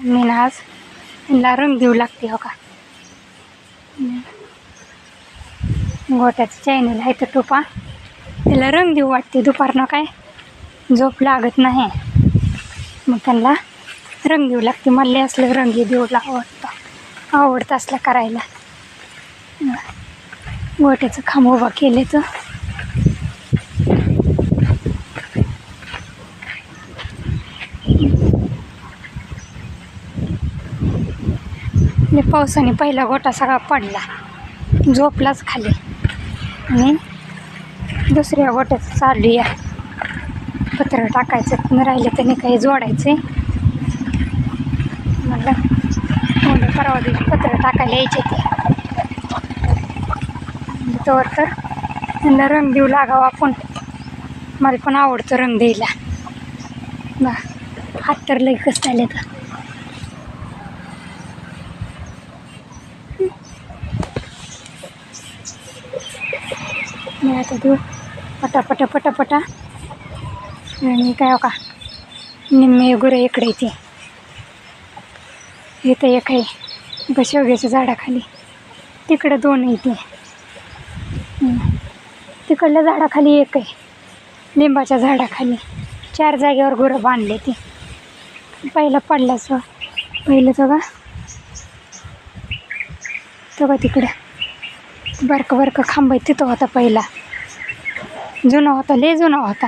मी ना आज यांना रंग देऊ लागते हो का? गोट्याचं चॅनल आहे तर टोपा. त्याला रंग देऊ वाटते दुपारनं काय? झोप लागत नाही. मग त्यांना रंग देऊ लागते मला असलं रंगी देऊ आवडतं. आवडतं असलं करायला. गोट्याचं खांब उभा केले तर मी पावसाने पहिला गोटा सगळा पडला. झोपलाच खाली. आणि दुसऱ्या गोट्याचं चालू या. पत्र टाकायचं न राहिलं त्याने काही जोडायचे म्हटलं म्हणलं परवा दिवशी पत्र टाकायला यायचे ते. तोवर तर त्यांना रंग देऊ लागावं आपण. मला पण आवडतं रंग द्यायला. बा हात तर लई कसं आले तर मी आता देऊ पटापटा पटापटा आणि काय हो का? निम्मे गुरं इकडे येते. इथं एक आहे. ग शेवग्याच्या झाडाखाली. तिकडं दोन आहे ते. तिकडल्या झाडाखाली एक आहे. लिंबाच्या झाडाखाली. चार जागेवर गुरं बांधले ते. पहिलं पडलाच पहिलं तो का? तो का तिकडं? बरकं बरकं खांब आहे तिथं होता पहिला. जुना होता लय जुना होता.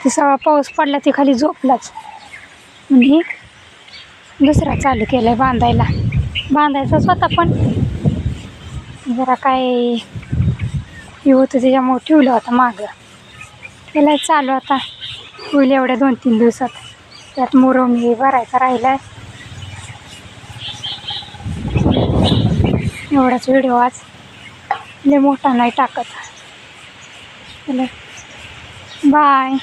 ते सगळा पाऊस पडला ते खाली झोपलाच. म्हणजे दुसरा चालू केला आहे बांधायला. बांधायचा स्वतः पण जरा काय हे होतं त्याच्यामुळे ठेवलं होतं मागं. त्याला चालू आता. होईल एवढ्या दोन तीन दिवसात. त्यात मुरवणी भरायचा राहिला आहे एवढाच व्हिडिओ आज. लय मोठा नाही टाकत. बाय